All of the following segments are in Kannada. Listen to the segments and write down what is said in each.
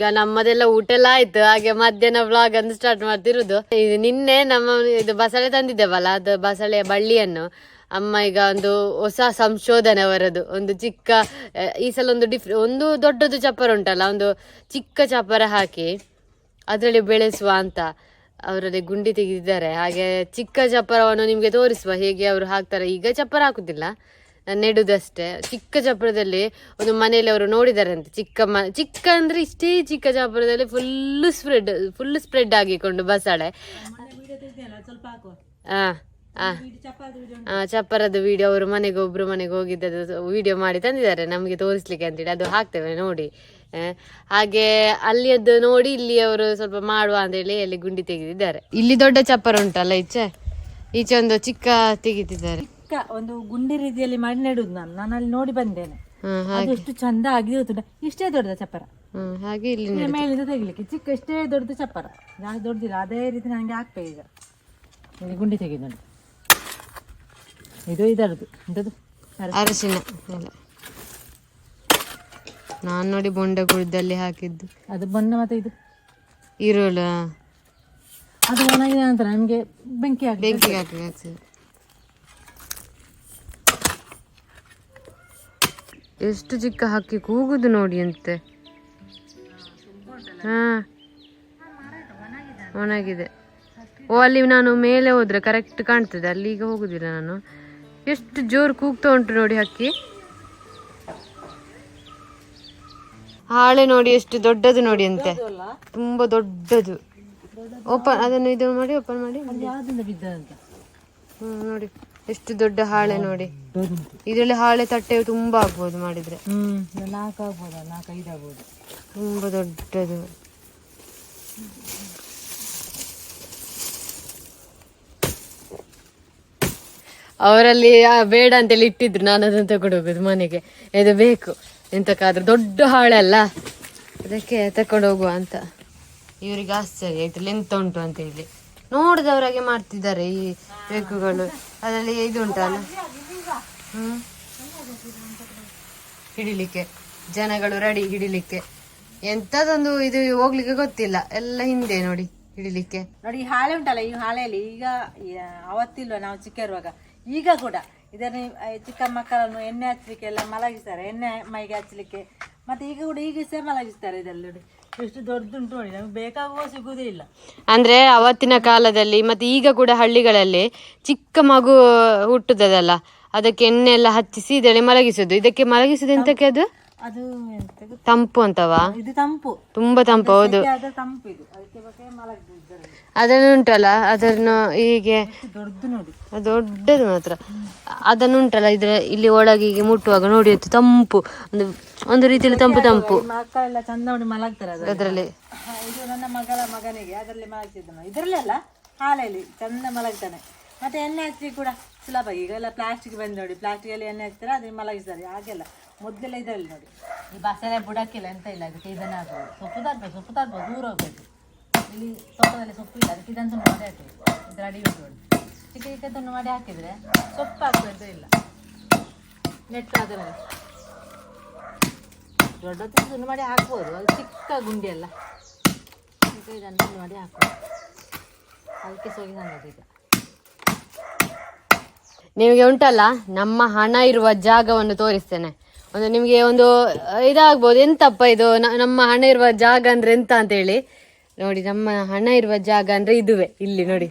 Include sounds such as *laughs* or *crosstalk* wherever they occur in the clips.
ಈಗ ನಮ್ಮದೆಲ್ಲ ಊಟ ಎಲ್ಲ ಆಯ್ತು. ಹಾಗೆ ಮಧ್ಯಾಹ್ನ ವ್ಲಾಗ್ ಅನ್ನು ಸ್ಟಾರ್ಟ್ ಮಾಡ್ತಿರುದು. ನಿನ್ನೆ ನಮ್ಮ ಇದು ಬಸಳೆ ತಂದಿದ್ದೇವಲ್ಲ, ಅದು ಬಸಳೆಯ ಬಳ್ಳಿಯನ್ನು. ಅಮ್ಮ ಈಗ ಒಂದು ಹೊಸ ಸಂಶೋಧನೆ ಅವರದು ಒಂದು ಚಿಕ್ಕ ಈ ಸಲ ಒಂದು ಡಿಫ್ರೆ ಒಂದು ದೊಡ್ಡದು ಚಪ್ಪರ ಉಂಟಲ್ಲ, ಒಂದು ಚಿಕ್ಕ ಚಪ್ಪರ ಹಾಕಿ ಅದರಲ್ಲಿ ಬೆಳೆಸುವ ಅಂತ ಅವರಲ್ಲಿ ಗುಂಡಿ ತೆಗೆದಿದ್ದಾರೆ. ಹಾಗೆ ಚಿಕ್ಕ ಚಪ್ಪರವನ್ನು ನಿಮಗೆ ತೋರಿಸುವ ಹೇಗೆ ಅವರು ಹಾಕ್ತಾರೆ. ಈಗ ಚಪ್ಪರ ಹಾಕುದಿಲ್ಲ. ನೆಡುದಷ್ಟೇ. ಚಿಕ್ಕ ಚಪ್ಪರದಲ್ಲಿ ಒಂದು ಮನೆಯಲ್ಲಿ ಅವರು ನೋಡಿದ್ದಾರೆ ಅಂತ ಚಿಕ್ಕ ಮ ಚಿಕ್ಕ ಅಂದ್ರೆ ಇಷ್ಟೇ ಚಿಕ್ಕ ಜಾಪುರದಲ್ಲಿ ಫುಲ್ ಸ್ಪ್ರೆಡ್ ಫುಲ್ ಸ್ಪ್ರೆಡ್ ಆಗಿಕೊಂಡು ಬಸಳೆ. ಆ, ಚಪ್ಪರದ ವಿಡಿಯೋ ಅವರು ಮನೆಗೆ ಒಬ್ರು ಮನೆಗೆ ಹೋಗಿದ್ದದ್ದು ವಿಡಿಯೋ ಮಾಡಿ ತಂದಿದ್ದಾರೆ. ನಮಗೆ ತೋರಿಸ್ಲಿಕ್ಕೆ ಅಂತೇಳಿ ಅದು ಹಾಕ್ತೇವೆ ನೋಡಿ. ಹಾಗೆ ಅಲ್ಲಿಯದ್ದು ನೋಡಿ ಇಲ್ಲಿ ಅವರು ಸ್ವಲ್ಪ ಮಾಡುವ ಅಂತೇಳಿ ಅಲ್ಲಿ ಗುಂಡಿ ತೆಗೆದಿದ್ದಾರೆ. ಇಲ್ಲಿ ದೊಡ್ಡ ಚಪ್ಪರ ಉಂಟಲ್ಲ ಈಚೆ? ಈಚೆ ಒಂದು ಚಿಕ್ಕ ತೆಗಿತಿದ್ದಾರೆ ಚಿಕ್ಕ ಒಂದು ಗುಂಡಿ ರೀತಿಯಲ್ಲಿ ಮಾಡಿ ನೆಡುದು ನಾನು. ನಾನು ಅಲ್ಲಿ ನೋಡಿ ಬಂದೇನೆ. ಅದು ಎಷ್ಟು ಚಂದ ಆಗಿರುತ್ತೆ ಗೊತ್ತುಂಟ ಇಷ್ಟೇ ದೊಡ್ಡದ ಚಪ್ಪರ. ಹಾಗೆ ಇಲ್ಲಿ ಮೇಲಿಂದ ತೆಗಿಲಿಕ್ಕೆ. ಚಿಕ್ಕ ಇಷ್ಟೇ ದೊಡ್ಡದು ಚಪ್ಪರ. ಜಾಸ್ತಿ ದೊಡ್ಡದಿಲ್ಲ. ಅದೇ ರೀತಿ ನನಗೆ ಹಾಕ್ಬೇಕು ಈಗ. ಇಲ್ಲಿ ಗುಂಡಿ ತೆಗೆದು ನೋಡಿ. ಇದು ಇದರದ್ದು. ಎಂಥದ್ದು ಅರಸಿನ. ನಾನು ನೋಡಿ ಬೊಂಡ ಗುಡ್ದಲ್ಲಿ ಹಾಕಿದ್ದು. ಅದು ಬಣ್ಣ ಮತ್ತೆ ಇದು? ಈರುಳ್ಳ. ಅದು ಒಣಗಿದ ನಂತರ ನಮಗೆ ಬೆಂಕಿ ಹಾಕಿ ಬೆಂಕಿ ಹಾಕಿ ಎಷ್ಟು ಚಿಕ್ಕ ಹಕ್ಕಿ ಕೂಗುದು ನೋಡಿ ಅಂತೆ. ಹಾ. ಒಣಗಿದೆ. ಓ ಅಲ್ಲಿ ನಾನು ಮೇಲೆ ಹೋದ್ರೆ ಕರೆಕ್ಟ್ ಕಾಣ್ತದೆ. ಅಲ್ಲಿ ಈಗ ಹೋಗುದಿಲ್ಲ ನಾನು. ಎಷ್ಟು ಜೋರು ಕೂಗ್ತಾ ಉಂಟು ನೋಡಿ ಹಕ್ಕಿ ಹಾಳೆ ನೋಡಿ ಎಷ್ಟು ದೊಡ್ಡದು ನೋಡಿ ಅಂತೆ. ತುಂಬಾ ದೊಡ್ಡದು. ಓಪನ್ ಅದನ್ನು ಇದು ಮಾಡಿ ಓಪನ್ ಮಾಡಿ. ಹ್ಮ್ ನೋಡಿ. ಎಷ್ಟು ದೊಡ್ಡ ಹಾಳೆ ನೋಡಿ. ಇದರಲ್ಲಿ ಹಾಳೆ ತಟ್ಟೆ ತುಂಬಾ ಆಗ್ಬೋದು ಮಾಡಿದ್ರೆ. ಹ್ಮ್ ನಾಲ್ಕು ಆಗ್ಬೋದ ನಾಲ್ಕು ಐದು ಆಗ್ಬೋದು. ತುಂಬಾ ದೊಡ್ಡದು. ಅವರಲ್ಲಿ ಆ ಬೇಡ ಅಂತೇಳಿ ಇಟ್ಟಿದ್ರು ನಾನು ಅದನ್ನು ತಗೊಂಡು ಹೋಗುದು ಮನೆಗೆ. ಇದು ಬೇಕು ಎಂತಕ್ಕಾದ್ರೂ ದೊಡ್ಡ ಹಾಳೆ ಅಲ್ಲ. ಅದಕ್ಕೆ ತಕೊಂಡು ಹೋಗುವ ಅಂತ. ಇವರಿಗೆ ಆಶ್ಚರ್ಯ ಆಯ್ತು ಎಂತ ಉಂಟು ಅಂತ ಹೇಳಿ. ನೋಡಿದವರಾಗೆ ಮಾಡ್ತಿದ್ದಾರೆ ಈ ಬೆಕ್ಕುಗಳು. ಅದರಲ್ಲಿ ಇದು ಉಂಟಲ್ಲ ಹ್ಮ್? ಹಿಡಿಲಿಕ್ಕೆ. ಜನಗಳು ರೆಡಿ ಹಿಡಿಲಿಕ್ಕೆ. ಎಂತದೊಂದು ಇದು ಹೋಗ್ಲಿಕ್ಕೆ ಗೊತ್ತಿಲ್ಲ. ಎಲ್ಲ ಹಿಂದೆ ನೋಡಿ ಹಿಡಿಲಿಕ್ಕೆ. ನೋಡಿ, ಈ ಹಾಳೆ ಉಂಟಲ್ಲ, ಈ ಹಾಳೆಯಲ್ಲಿ ಈಗ ಅವತ್ತಿಲ್ವ ನಾವು ಚಿಕ್ಕ ಇರುವಾಗ ಈಗ ಕೂಡ ಇದನ್ನು ಚಿಕ್ಕ ಮಕ್ಕಳನ್ನು ಎಣ್ಣೆ ಹಚ್ಚಲಿಕ್ಕೆ ಎಲ್ಲ ಮಲಗಿಸ್ತಾರೆ. ಎಣ್ಣೆ ಮೈಗೆ ಹಚ್ಚಲಿಕ್ಕೆ. ಮತ್ತೆ ಈಗ ಕೂಡ ಈಗ ಸೇ ಮಲಗಿಸ್ತಾರೆ ಇದರಲ್ಲಿ ನೋಡಿ. ಅಂದ್ರೆ ಅವತ್ತಿನ ಕಾಲದಲ್ಲಿ, ಮತ್ತೆ ಈಗ ಕೂಡ ಹಳ್ಳಿಗಳಲ್ಲಿ ಚಿಕ್ಕ ಮಗು ಹುಟ್ಟುದಲ್ಲ ಅದಕ್ಕೆ ಎಣ್ಣೆ ಎಲ್ಲ ಹಚ್ಚಿಸಿ ಇದರಲ್ಲಿ ಮಲಗಿಸುದು. ಇದಕ್ಕೆ ಮಲಗಿಸುದು ಎಂತಕ್ಕೆ ಅದು? ಅದು ತಂಪು ಅಂತವಾ? ಇದು ತಂಪು. ತುಂಬಾ ತಂಪು ಹೌದು. ತಂಪು ಇದು. ಅದನ್ನು ಉಂಟಲ್ಲ ಅದನ್ನು ಹೀಗೆ ದೊಡ್ಡದು ನೋಡಿ. ದೊಡ್ಡದು ಮಾತ್ರ. ಅದನ್ನು ಉಂಟಲ್ಲ ಇದ್ರ ಇಲ್ಲಿ ಒಳಗೆ ಹೀಗೆ ಮುಟ್ಟುವಾಗ ನೋಡಿ ತಂಪು. ಒಂದು ಒಂದು ರೀತಿಯಲ್ಲಿ ತಂಪು ತಂಪು. ಮಕ್ಕಳೆಲ್ಲ ಚಂದ ನೋಡಿ ಮಲಗ್ತಾರೆ ಅದು ಅದರಲ್ಲಿ. ಇದು ನನ್ನ ಮಗಳ ಮಗನಿಗೆ ಅದರಲ್ಲಿ ಮಲಗಿಸಿದ್ದು ನಾವು ಇದರಲ್ಲಿ ಅಲ್ಲ ಹಾಲೆಯಲ್ಲಿ ಚಂದ ಮಲಗ್ತಾನೆ. ಮತ್ತೆ ಎಣ್ಣೆ ಹಚ್ಚಿ ಕೂಡ ಸುಲಭ. ಈಗ ಎಲ್ಲ ಪ್ಲಾಸ್ಟಿಕ್ ಬಂದು ನೋಡಿ ಪ್ಲಾಸ್ಟಿಕ್ ಅಲ್ಲಿ ಎಣ್ಣೆ ಹಾಕ್ತಾರೆ ಅದನ್ನ ಮಲಗಿಸ್ತಾರೆ. ಹಾಗೆಲ್ಲ. ಮೊದಲೆಲ್ಲ ಇದರಲ್ಲಿ ನೋಡಿ. ಈ ಬಸಳೆ ಬುಡಕ್ಕಿಲ್ಲ, ಎಂತ ಇಲ್ಲ ಅದಕ್ಕೆ ಇದನ್ನ ಆಗ್ಬೋದು ಸೊಪ್ಪು ತರ್ಬೇಕು ಸೊಪ್ಪು ತರ್ಬೋದು ದೂರ ಹೋಗ್ಬೇಕು. ಇಲ್ಲಿ ತೋಟದಲ್ಲಿ ಸೊಪ್ಪು ಇಲ್ಲ ಅದಕ್ಕೆ ಇದನ್ನು ಸುಮ್ಮನೆ ಮಾಡಿ ಹಾಕಿದ್ರು ಇದ್ರ ಅಡಿ ಚಿಕ್ಕ ಚಿಕ್ಕ ತುಂಡು ಮಾಡಿ ಹಾಕಿದ್ರೆ ಸೊಪ್ಪು ಹಾಕ್ಬೇಕು ಇಲ್ಲ. ನೆಟ್ಟು ಅದರಲ್ಲಿ ದೊಡ್ಡ ತುಂಡು ಮಾಡಿ ಹಾಕ್ಬೋದು. ಅದು ಚಿಕ್ಕ ಗುಂಡಿ ಅಲ್ಲ ಈಗ ಇದನ್ನು ತುಂಡು ಮಾಡಿ ಹಾಕ್ಬೋದು. ಅದಕ್ಕೆ ಸೋಗಿ ಸಂಗತಿ ಈಗ. ನಿಮಗೆ ಉಂಟಲ್ಲ, ನಮ್ಮ ಹಣ ಇರುವ ಜಾಗವನ್ನು ತೋರಿಸ್ತೇನೆ. ಒಂದು ನಿಮಗೆ ಒಂದು ಇದಾಗ್ಬೋದು. ಎಂತಪ್ಪ ಇದು? ನಮ್ಮ ಹಣ ಇರುವ ಜಾಗ ಅಂದ್ರೆ ಎಂತ ಅಂತ ಹೇಳಿ ನೋಡಿ, ನಮ್ಮ ಹಣ ಇರುವ ಜಾಗ ಅಂದ್ರೆ ಇದುವೆ. ಇಲ್ಲಿ ನೋಡಿ.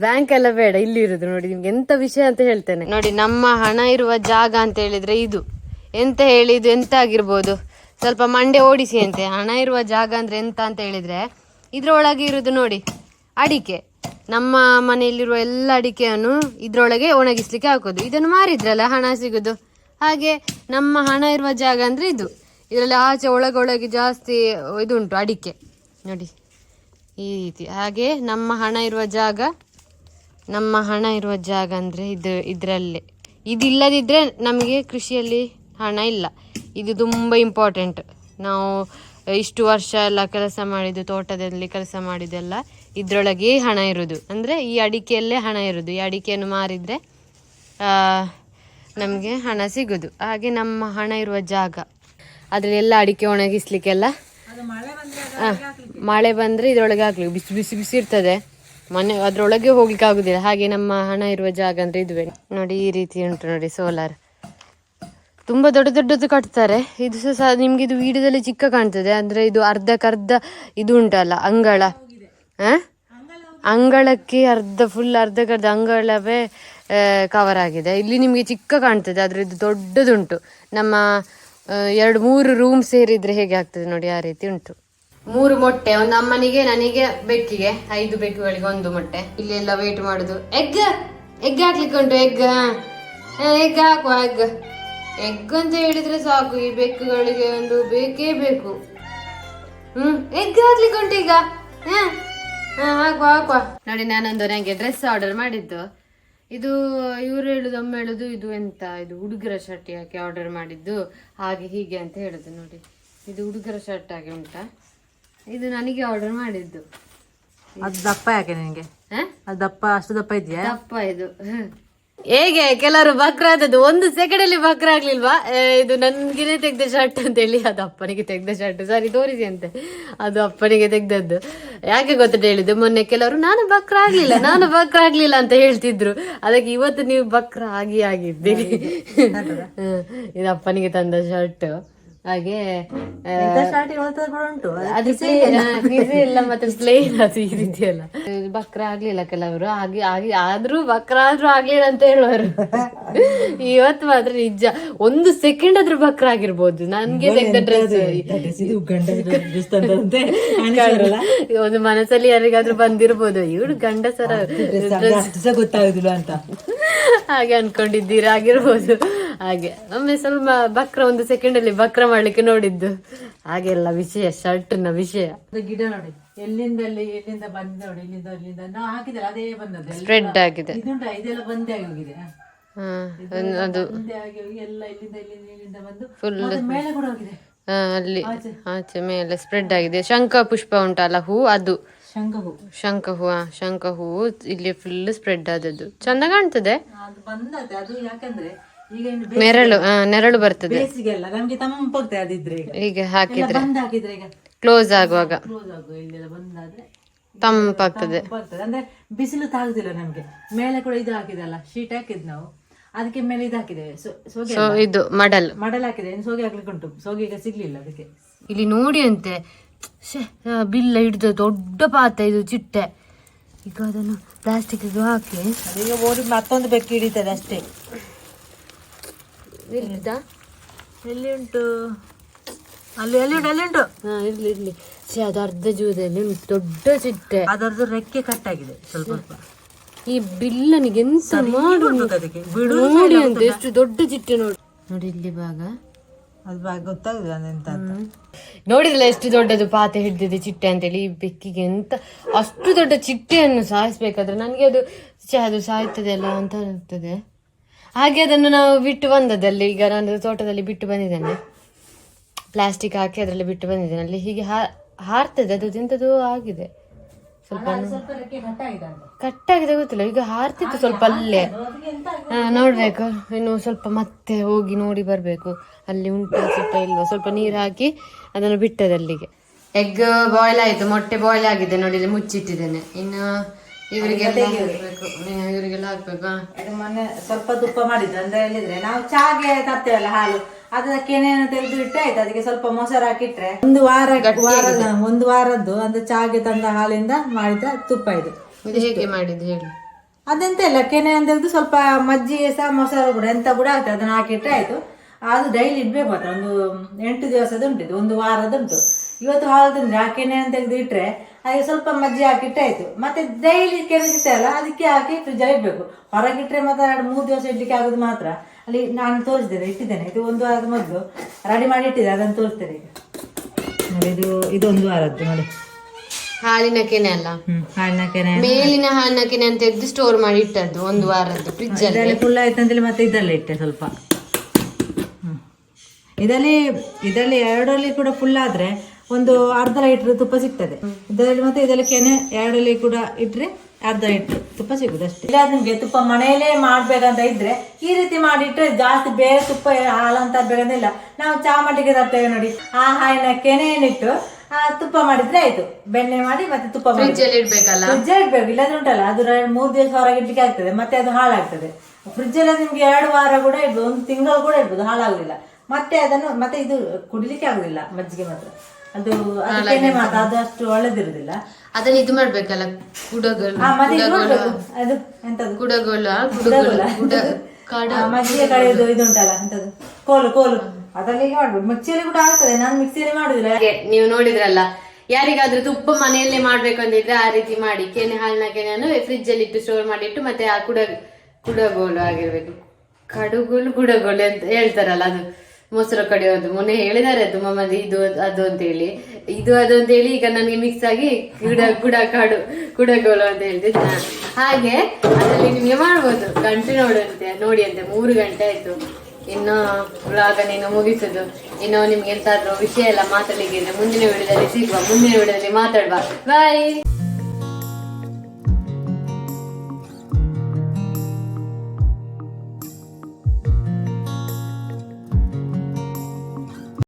ಬ್ಯಾಂಕ್ ಎಲ್ಲ ಬೇಡ, ಇಲ್ಲಿ ಇರುದು ನೋಡಿ. ನಿಮ್ಗೆ ಎಂತ ವಿಷಯ ಅಂತ ಹೇಳ್ತೇನೆ. ನೋಡಿ, ನಮ್ಮ ಹಣ ಇರುವ ಜಾಗ ಅಂತ ಹೇಳಿದ್ರೆ ಇದು. ಎಂತ ಹೇಳಿ, ಇದು ಎಂತ ಆಗಿರ್ಬೋದು? ಸ್ವಲ್ಪ ಮಂಡೆ ಓಡಿಸಿ ಅಂತೆ. ಹಣ ಇರುವ ಜಾಗ ಅಂದ್ರೆ ಎಂತ ಅಂತ ಹೇಳಿದ್ರೆ, ಇದ್ರೊಳಗೆ ಇರುದು ನೋಡಿ. ಅಡಿಕೆ. ನಮ್ಮ ಮನೆಯಲ್ಲಿರುವ ಎಲ್ಲ ಅಡಿಕೆಯನ್ನು ಇದ್ರೊಳಗೆ ಒಣಗಿಸ್ಲಿಕ್ಕೆ ಹಾಕೋದು. ಇದನ್ನು ಮಾರಿದ್ರಲ್ಲ, ಹಣ ಸಿಗುದು. ಹಾಗೆ ನಮ್ಮ ಹಣ ಇರುವ ಜಾಗ ಅಂದ್ರೆ ಇದು. ಇದರಲ್ಲಿ ಆಚೆ ಒಳಗೊಳಗೆ ಜಾಸ್ತಿ ಇದುಂಟು ಅಡಿಕೆ. ನೋಡಿ, ಈ ರೀತಿ. ಹಾಗೆ ನಮ್ಮ ಹಣ ಇರುವ ಜಾಗ, ನಮ್ಮ ಹಣ ಇರುವ ಜಾಗ ಅಂದರೆ ಇದು, ಇದರಲ್ಲೇ. ಇದಿಲ್ಲದಿದ್ದರೆ ನಮಗೆ ಕೃಷಿಯಲ್ಲಿ ಹಣ ಇಲ್ಲ. ಇದು ತುಂಬ ಇಂಪಾರ್ಟೆಂಟ್ ನಾವು ಇಷ್ಟು ವರ್ಷ ಎಲ್ಲ ಕೆಲಸ ಮಾಡಿದ್ದು, ತೋಟದಲ್ಲಿ ಕೆಲಸ ಮಾಡಿದ್ದೆಲ್ಲ ಇದರೊಳಗೆ ಹಣ ಇರೋದು. ಅಂದರೆ ಈ ಅಡಿಕೆಯಲ್ಲೇ ಹಣ ಇರೋದು. ಈ ಅಡಿಕೆಯನ್ನು ಮಾರಿದರೆ ನಮಗೆ ಹಣ ಸಿಗೋದು. ಹಾಗೆ ನಮ್ಮ ಹಣ ಇರುವ ಜಾಗ. ಅದರಲ್ಲಿ ಎಲ್ಲ ಅಡಿಕೆ ಒಣಗಿಸ್ಲಿಕ್ಕೆಲ್ಲ ಮಳೆ ಬಂದ್ರೆ ಇದರೊಳಗೆ ಹಾಕ್ಲಿ. ಬಿಸಿ ಬಿಸಿ ಬಿಸಿ ಇರ್ತದೆ. ಮನೆ ಅದರೊಳಗೆ ಹೋಗ್ಲಿಕ್ಕೆ ಆಗುದಿಲ್ಲ. ಹಾಗೆ ನಮ್ಮ ಹಣ ಇರುವ ಜಾಗ ಅಂದ್ರೆ ಇದುವೆ. ನೋಡಿ ಈ ರೀತಿ ಉಂಟು ನೋಡಿ ಸೋಲಾರ್. ತುಂಬ ದೊಡ್ಡ ದೊಡ್ಡದು ಕಟ್ತಾರೆ. ಇದು ಸಹ ನಿಮ್ಗೆ ಇದು ವಿಡಿಯೋದಲ್ಲಿ ಚಿಕ್ಕ ಕಾಣ್ತದೆ. ಅಂದ್ರೆ ಇದು ಅರ್ಧಕ್ಕರ್ಧ ಇದು ಉಂಟಲ್ಲ, ಅಂಗಳ? ಅಂಗಳಕ್ಕೆ ಅರ್ಧ ಫುಲ್ ಅರ್ಧಕ್ಕರ್ಧ ಅಂಗಳವೇ ಕವರ್ ಆಗಿದೆ. ಇಲ್ಲಿ ನಿಮಗೆ ಚಿಕ್ಕ ಕಾಣ್ತದೆ, ಆದರೆ ಇದು ದೊಡ್ಡದುಂಟು. ನಮ್ಮ ಎರಡು ಮೂರು ರೂಮ್ ಸೇರಿದ್ರೆ ಹೇಗೆ ಆಗ್ತದೆ ನೋಡಿ, ಆ ರೀತಿ ಉಂಟು. ಮೂರು ಮೊಟ್ಟೆ, ಒಂದು ಅಮ್ಮನಿಗೆ, ನನಗೆ, ಬೆಕ್ಕಿಗೆ, ಐದು ಬೆಕ್ಕುಗಳಿಗೆ ಒಂದು ಮೊಟ್ಟೆ. ಇಲ್ಲಿ ಎಲ್ಲ ವೇಟ್ ಮಾಡುದು. ಎಗ್ ಎಗ್ ಹಾಕ್ಲಿಕ್ಕೆ ಉಂಟು ಎಗ್ ಎಗ್ ಹಾಕುವ ಎಗ್ ಎಗ್ ಅಂತ ಹೇಳಿದ್ರೆ ಸಾಕು, ಈ ಬೆಕ್ಕುಗಳಿಗೆ ಒಂದು ಬೇಕೇ ಬೇಕು. ಹ್ಮ್ ಎಗ್ ಹಾಕ್ಲಿಕ್ಕೆ ಉಂಟು ಈಗ. ಹಾಕುವ ಹಾಕುವ. ನೋಡಿ, ನಾನೊಂದು ನನಗೆ ಡ್ರೆಸ್ ಆರ್ಡರ್ ಮಾಡಿದ್ದು. ಇದು ಇವ್ರು ಹೇಳುದು ಅಮ್ಮ ಹೇಳುದು ಇದು ಎಂತ ಇದು ಹುಡುಗರ ಶರ್ಟ್ ಯಾಕೆ ಆರ್ಡರ್ ಮಾಡಿದ್ದು ಹಾಗೆ ಹೀಗೆ ಅಂತ ಹೇಳುದು ನೋಡಿ. ಇದು ಹುಡುಗರ ಶರ್ಟ್ ಆಗಿ ಉಂಟಾ. ಇದು ನನಗೆ ಆರ್ಡರ್ ಮಾಡಿದ್ದು. ಅದು ದಪ್ಪ ಯಾಕೆ ನಿನಗೆ? ದಪ್ಪ ಅಷ್ಟು ದಪ್ಪ ಇದೆಯಾ? ದಪ್ಪ ಇದು. ಹೇಗೆ? ಕೆಲವರು ಬಕ್ರ ಆದದ್ದು ಒಂದು ಸೆಕೆಂಡ್ ಅಲ್ಲಿ ಬಕ್ರ ಆಗ್ಲಿಲ್ವಾ ಇದು ನನ್ಗೆ ತೆಗ್ದ ಶರ್ಟ್ ಅಂತ ಹೇಳಿ ಅದು ಅಪ್ಪನಿಗೆ ತೆಗ್ದ ಶರ್ಟ್ ಸರಿ ತೋರಿಸಿ ಅಂತೆ ಅದು ಅಪ್ಪನಿಗೆ ತೆಗ್ದದ್ದು. ಯಾಕೆ ಗೊತ್ತಂತ ಹೇಳಿದ್ದು? ಮೊನ್ನೆ ಕೆಲವರು ನಾನು ಬಕ್ರ ಆಗ್ಲಿಲ್ಲ ನಾನು ಬಕ್ರ ಆಗ್ಲಿಲ್ಲ ಅಂತ ಹೇಳ್ತಿದ್ರು. ಅದಕ್ಕೆ ಇವತ್ತು ನೀವು ಬಕ್ರ ಆಗಿ ಆಗಿದ್ದೀರಿ. ಇದು ಅಪ್ಪನಿಗೆ ತಂದ ಶರ್ಟ್ ಹಾಗೆ ಇಲ್ಲ. ಮತ್ತೆ *laughs* ಪ್ಲೇನ್ ಅದು ಈ ರೀತಿ ಅಲ್ಲ ಬಕ್ರ ಆಗ್ಲಿಲ್ಲ ಕೆಲವರು. ಹಾಗೆ ಆಗಿ ಆದ್ರೂ ಬಕ್ರ ಆದ್ರೂ ಆಗ್ಲಿಲ್ಲ ಅಂತ ಹೇಳುವರು. *laughs* ಇವತ್ತು ಮಾತ್ರ ನಿಜ. ಒಂದು ಸೆಕೆಂಡ್ ಆದ್ರೂ ಬಕ್ರ ಆಗಿರ್ಬೋದು. ನನ್ಗೆ ತೆಗ್ದ ಡ್ರೆಸ್ ಒಂದು ಮನಸ್ಸಲ್ಲಿ ಯಾರಿಗಾದ್ರೂ ಬಂದಿರ್ಬೋದು. ಇವಳು ಗಂಡಸರ ಗೊತ್ತಾಗುದಿಲ್ಲ ಅಂತ. *laughs* ಹಾಗೆ ಅನ್ಕೊಂಡಿದ್ದೀರಾ? ಆಗಿರ್ಬೋದು. ಹಾಗೆ. ಒಮ್ಮೆ ಸ್ವಲ್ಪ ಬಕ್ರ ಒಂದು ಸೆಕೆಂಡ್ ಅಲ್ಲಿ ಬಕ್ರ ಮಾಡ್ಲಿಕ್ಕೆ ನೋಡಿದ್ದು. ಹಾಗೆಲ್ಲ ವಿಷಯ ಶರ್ಟ್ನ ವಿಷಯ ಗಿಡ ನೋಡಿ. ಎಲ್ಲಿಂದ ಎಲ್ಲಿಂದ ಬಂದ ನೋಡಿ ಇಲ್ಲಿಂದ ಅಲ್ಲಿಂದ ನಾವು ಹಾಕಿದ್ರೆ ಅದೇ ಬಂದದ್ದು. ಸ್ಪ್ರೆಡ್ ಆಗಿದೆ. ಇದೆಲ್ಲ ಬಂದೇ ಆಗಿ ಹೋಗಿದೆ ಅದು ಹೋಗಿ ಎಲ್ಲ ಇಲ್ಲಿಂದ ಇಲ್ಲಿಂದ ಇಲ್ಲಿಂದ ಬಂದು ಫುಲ್ ಮೇಲೆ ಕೂಡ ಹೋಗಿದೆ. ಅಲ್ಲಿ ಆಚೆ. ಮೇಲೆ ಸ್ಪ್ರೆಡ್ ಆಗಿದೆ. ಶಂಖ ಪುಷ್ಪ ಉಂಟಲ್ಲ ಹೂ ಅದು. ಶಂಖ ಹೂ. ಶಂಖ ಹೂ ಶಂಖ ಹೂವು ಇಲ್ಲಿ ಫುಲ್ ಸ್ಪ್ರೆಡ್ ಆದದ್ದು. ಚಂದ ಕಾಣ್ತದೆ. ಅದು ಅದು ಯಾಕಂದ್ರೆ ನೆರಳು ನೆರಳು ಬರ್ತದೆ. ಬೇಸಿಗೆಲ್ಲ ನಮ್ಗೆ ತಂಪಾಗ್ತದೆ ಅದಿದ್ರೆ ಈಗ. ಹಾಕಿದ್ರೆ ಬಂದ್ ಹಾಕಿದ್ರೆ. ಈಗ. ಕ್ಲೋಸ್ ಆಗುವಾಗ. ಕ್ಲೋಸ್ ಆಗು ಇಲ್ಲೆಲ್ಲ ಬಂದಾದ್ರೆ ತಂಪಾಗ್ತದೆ. ಅಂದ್ರೆ ಬಿಸಿಲು ತಾಗುದಿಲ್ಲ ನಮ್ಗೆ. ಮೇಲೆ ಕೂಡ ಇದು ಹಾಕಿದಲ್ಲ ಶೀಟ್ ಹಾಕಿದ್ ನಾವು. ಅದಕ್ಕೆ ಮೇಲೆ ಇದು ಹಾಕಿದ್ದೇವೆ ಸೊ- ಇದು ಮಡಲ್. ಮಡಲ್ ಹಾಕಿದೆ. ಸೋಗಿ ಹಾಕ್ಲಿಕ್ಕೆ ಉಂಟು. ಸೋಗೆ ಈಗ ಸಿಗ್ಲಿಲ್ಲ ಅದಕ್ಕೆ. ಇಲ್ಲಿ ನೋಡಿ ಅಂತೆ. ಬಿಲ್ಲ ಹಿಡಿದ ದೊಡ್ಡ ಪಾತ್ರ ಇದು ಚಿಟ್ಟೆ. ಈಗ ಅದನ್ನು ಪ್ಲಾಸ್ಟಿಕ್ ಹಾಕಿ. ಅದೀಗ ಓಡಿ ಮತ್ತೊಂದು ಬೆಕ್ಕಿ ಹಿಡಿತದೆ ಅಷ್ಟೇ. ಇರ್ಲಿದಾ? ಎಲ್ಲಿ ಉಂಟು? ಅಲ್ಲಿ ಎಲ್ಲಿ ಉಂಟು ಅಲ್ಲಿ ಉಂಟು. ಹಾ ಇರ್ಲಿ ಇರ್ಲಿ. ಅದು ಅರ್ಧ ಜೂದಲ್ಲಿ ಉಂಟು. ದೊಡ್ಡ ಚಿಟ್ಟೆ. ಅದರದ್ದು ರೆಕ್ಕೆ ಕಟ್ಟಾಗಿದೆ ಸ್ವಲ್ಪ ಸ್ವಲ್ಪ. ಈ ಬಿಲ್ಲನಿಗೆ ಎಂತ ಮಾಡು ಅದಕ್ಕೆ ಬಿಡು ನೋಡಿ ಅಂತ ಎಷ್ಟು ದೊಡ್ಡ ಚಿಟ್ಟೆ ನೋಡಿ. ನೋಡಿ ಇಲ್ಲಿ ಭಾಗ. ಅದು ಭಾಗ ಗೊತ್ತಾಗುದಿಲ್ಲ ಅದೆಂತ ಅಂತ. ಎಷ್ಟು ದೊಡ್ಡದು ಪಾತೆ ಹಿಡಿದಿದೆ ಚಿಟ್ಟೆ ಅಂತೇಳಿ? ಈ ಬೆಕ್ಕಿಗೆ ಎಂತ ಅಷ್ಟು ದೊಡ್ಡ ಚಿಟ್ಟೆಯನ್ನು ಸಾಯಿಸ್ಬೇಕಾದ್ರೆ ನನಗೆ ಅದು ಛೆ, ಅದು ಸಾಯ್ತದೆ ಅಲ್ಲ ಅಂತ ಅನಿಸ್ತದೆ ಹಾಗೆ ಅದನ್ನು ನಾವು ಬಿಟ್ಟು ಬಂದದಲ್ಲಿ ಈಗ ನಾನು ತೋಟದಲ್ಲಿ ಬಿಟ್ಟು ಬಂದಿದ್ದೇನೆ. ಪ್ಲಾಸ್ಟಿಕ್ ಹಾಕಿ ಅದರಲ್ಲಿ ಬಿಟ್ಟು ಬಂದಿದ್ದೇನೆ. ಅಲ್ಲಿ ಹೀಗೆ ಹಾರ್ತದೆ ಅದು ತಿಂತದ್ದು ಆಗಿದೆ. ಸ್ವಲ್ಪ ಕಟ್ಟಾಗಿದೆ ಗೊತ್ತಿಲ್ಲ. ಈಗ ಹಾರ್ತಿತ್ತು ಸ್ವಲ್ಪ ಅಲ್ಲೇ. ನೋಡಬೇಕು. ಇನ್ನು ಸ್ವಲ್ಪ ಮತ್ತೆ ಹೋಗಿ ನೋಡಿ ಬರಬೇಕು. ಅಲ್ಲಿ ಉಂಟು ಸುತ್ತ ಇಲ್ವಾ? ಸ್ವಲ್ಪ ನೀರು ಹಾಕಿ ಅದನ್ನು ಬಿಟ್ಟದಲ್ಲಿಗೆ ಎಗ್ ಬಾಯ್ಲ್ ಆಯ್ತು. ಮೊಟ್ಟೆ ಬಾಯ್ಲ್ ಆಗಿದೆ. ನೋಡಿ ಇಲ್ಲಿ ಮುಚ್ಚಿಟ್ಟಿದ್ದೇನೆ. ಇನ್ನು ಇವರಿಗೆಲ್ಲ ಹಾಕ್ಬೇಕು. ಇನ್ನು ಇವರಿಗೆಲ್ಲ ಹಾಕ್ಬೇಕು ಹಾ. ಅದು ಮೊನ್ನೆ ಸ್ವಲ್ಪ ತುಪ್ಪ ಮಾಡಿದ್ದು ಅಂದ್ರೆ ಹೇಳಿದ್ರೆ ನಾವು ಚಾಗೆ ತರ್ತೇವಲ್ಲ ಹಾಲು. ಅದಕ್ಕೆ ಏನೇನು ತೆಗೆದು ಇಟ್ಟೆ ಆಯ್ತು. ಅದಕ್ಕೆ ಸ್ವಲ್ಪ ಮೊಸರು ಹಾಕಿಟ್ರೆ ಒಂದು ವಾರ ವಾರ ಒಂದು ವಾರದ್ದು ಅಂದ್ರೆ ಚಾಗೆ ತಂದ ಹಾಲಿಂದ ಮಾಡಿದ ತುಪ್ಪ ಇದು. ಇದು ಹೇಗೆ ಮಾಡಿದ್ದು ಹೇಳಿ. ಅದೆಂತ ಇಲ್ಲ ಕೆನೆ ಅಂತ ತೆಗೆದು ಸ್ವಲ್ಪ ಮಜ್ಜಿಗೆ ಸಹ ಮೊಸರು ಕೂಡ ಎಂತ ಕೂಡ ಆಗ್ತದೆ ಅದನ್ನ ಹಾಕಿಟ್ರೆ ಆಯ್ತು. ಅದು ಡೈಲಿ ಇಡ್ಬೇಕು ಮಾತ್ರ. ಒಂದು ಎಂಟು ದಿವಸದ ಉಂಟು ಇದು. ಒಂದು ವಾರದ ಉಂಟು. ಇವತ್ತು ಹಾಲು ತಂದ್ರೆ ಆ ಕೆನೆ ಅಂತ ತೆಗೆದು ಇಟ್ರೆ ಅದಕ್ಕೆ ಸ್ವಲ್ಪ ಮಜ್ಜಿ ಹಾಕಿಟ್ಟೆ ಆಯ್ತು. ಮತ್ತೆ ಡೈಲಿ ಅಲ್ಲ ಅದಕ್ಕೆ ಹಾಕಿ ಫ್ರಿಜ್ ಇಡ್ಬೇಕು. ಹೊರಗಿಟ್ರೆ ಮತ್ತೆ ಎರಡು ಮೂರು ದಿವಸ ಇಡ್ಲಿಕ್ಕೆ ಆಗೋದು ಮಾತ್ರ. ಅಲ್ಲಿ ನಾನು ತೋರಿಸಿದ್ದೇನೆ ಇಟ್ಟಿದ್ದೇನೆ. ಇದು ಒಂದು ವಾರದ ಮೊದಲು. ರೆಡಿ ಮಾಡಿ ಇಟ್ಟಿದ್ದೆ ಅದನ್ನು ತೋರಿಸ್ತೇನೆ ಈಗ. ನೋಡಿ ಇದು ಇದು ಒಂದು ವಾರದ್ದು ನೋಡಿ. ಹಾಲಿನ ಕೆನೆ ಅಲ್ಲ? ಹ್ಮ್ ಹಾಲಿನ ಕೆನೆ. ಮೇಲಿನ ಹಾಲಿನ ಕೆನೆ ಅಂತ ತೆಗೆದು ಸ್ಟೋರ್ ಮಾಡಿ ಇಟ್ಟದ್ದು ಒಂದು ವಾರದ್ದು ಫ್ರಿಜ್ ಅಲ್ಲಿ. ಫುಲ್ ಆಯ್ತು ಅಂತೇಳಿ ಮತ್ತೆ ಇದೆಲ್ಲ ಇಟ್ಟೆ ಸ್ವಲ್ಪ. ಇದರಲ್ಲಿ ಇದರಲ್ಲಿ ಎರಡರಲ್ಲಿ ಕೂಡ ಫುಲ್ ಆದ್ರೆ ಒಂದು ಅರ್ಧ ಲೀಟರ್ ತುಪ್ಪ ಸಿಗ್ತದೆ. ಇದರಲ್ಲಿ ಮತ್ತೆ ಇದರಲ್ಲಿ ಕೆನೆ ಎರಡಲ್ಲಿ ಕೂಡ ಇಟ್ರೆ ಅರ್ಧ ಲೀಟರ್ ತುಪ್ಪ ಸಿಗುದು ಅಷ್ಟೇ. ಇಲ್ಲ ನಿಮ್ಗೆ ತುಪ್ಪ ಮನೆಯಲ್ಲೇ ಮಾಡ್ಬೇಕಂತ ಇದ್ರೆ ಈ ರೀತಿ ಮಾಡಿಟ್ರೆ ಜಾಸ್ತಿ ಬೇರೆ ತುಪ್ಪ ಹಾಲಂತ ಬೇಕಂತಿಲ್ಲ ನಾವು ಚಾ ಮಟ್ಟಿಗೆ ತರ್ತೇವೆ ನೋಡಿ. ಆ ಹಾಲಿನ ಕೆನೆಯನ್ನಿಟ್ಟು ಆ ತುಪ್ಪ ಮಾಡಿದ್ರೆ ಆಯ್ತು. ಬೆಣ್ಣೆ ಮಾಡಿ ಮತ್ತೆ ತುಪ್ಪ ಮಾಡಿ. ಫ್ರಿಜ್ ಅಲ್ಲಿ ಇಡ್ಬೇಕಲ್ಲ? ಫ್ರಿಜ್ ಇಡ್ಬೇಕು. ಇಲ್ಲಾದ್ರೆ ಉಂಟಲ್ಲ ಅದು ಮೂರು ದಿವಸ ಹೊರಗೆ ಇಡ್ಲಿಕ್ಕೆ ಆಗ್ತದೆ. ಮತ್ತೆ ಅದು ಹಾಳಾಗ್ತದೆ. ಫ್ರಿಜ್ ಅಲ್ಲಿ ನಿಮ್ಗೆ ಎರಡು ವಾರ ಕೂಡ ಇಡ್ಬೋದು ಒಂದು ತಿಂಗಳು ಕೂಡ ಇಡ್ಬೋದು ಹಾಳಾಗುದಿಲ್ಲ. ಮತ್ತೆ ಅದನ್ನು ಮತ್ತೆ ಇದು ಕುಡಿಲಿಕ್ಕೆ ಆಗುದಿಲ್ಲ ಮಜ್ಜಿಗೆ ಮಾತ್ರ. ಅದು ಅದಕ್ಕೇನೆ ಮಾತ್ರ ಅದು ಅಷ್ಟು ಒಳ್ಳೇದಿರುದಿಲ್ಲ. ಅದನ್ನ ಇದು ಮಾಡ್ಬೇಕಲ್ಲ ಗುಡಗಳು. ಅದು ಎಂತದು? ಆ, ಮಜ್ಜಿಗೆ ಕಳೆಯೋದು ಇದು ಉಂಟಲ್ಲ ಎಂತದು? ಕೋಲು ಕೋಲು. ಅದರಲ್ಲಿ ಮಾಡ್ಬೋದು ಮಿಕ್ಸಿಯಲ್ಲಿ ಕೂಡ ಆಗ್ತದೆ. ನಾನು ಮಿಕ್ಸಿಯಲ್ಲಿ ಮಾಡುದಿಲ್ಲ. ನೀವು ನೋಡಿದ್ರಲ್ಲ ಯಾರಿಗಾದ್ರೂ ತುಪ್ಪ ಮನೆಯಲ್ಲೇ ಮಾಡ್ಬೇಕು ಅಂದಿದ್ರೆ ಆ ರೀತಿ ಮಾಡಿ. ಕೆನೆ ಹಾಲಿನ ಕೆನೆಯನ್ನು ಫ್ರಿಜ್ ಅಲ್ಲಿ ಇಟ್ಟು ಸ್ಟೋರ್ ಮಾಡಿಟ್ಟು ಮತ್ತೆ ಆ ಕುಡ ಕುಡಗೋಲು ಆಗಿರ್ಬೇಕು. ಕಡುಗೋಲು ಗುಡಗೋಲು ಅಂತ ಹೇಳ್ತಾರಲ್ಲ ಅದು. ಮೊಸರು ಕಡಿಯೋದು ಮೊನ್ನೆ ಹೇಳಿದ್ದಾರೆ ತುಂಬಾ ಮಂದಿ ಇದು, ಅದು ಅಂತ ಹೇಳಿ. ಇದು, ಅದು ಅಂತ ಹೇಳಿ ಈಗ ನನಗೆ ಮಿಕ್ಸ್ ಆಗಿ ಕುಡ ಕುಡ ಕಾಡು ಕುಡಗೋಲು ಅಂತ ಹೇಳ್ತಿದ್ದೆ. ಹಾಗೆ ಅದರಲ್ಲಿ ನಿಮಗೆ ಮಾಡ್ಬೋದು. ಗಂಟೆ ನೋಡಂತೆ ನೋಡಿ ಅಂತೆ. ಮೂರು ಗಂಟೆ ಆಯ್ತು. ಇನ್ನು ವ್ಲಾಗ ನೀನು ಮುಗಿಸುದು. ಇನ್ನು ನಿಮ್ಗೆ ಎಂತಾದ್ರೂ ವಿಷಯ ಎಲ್ಲ ಮಾತಾಡಲಿಕ್ಕೆ ಮುಂದಿನ ವಿಡಿಯೋದಲ್ಲಿ ಸಿಗುವ. ಮುಂದಿನ ವಿಡಿಯೋದಲ್ಲಿ ಮಾತಾಡುವ. ಬಾಯ್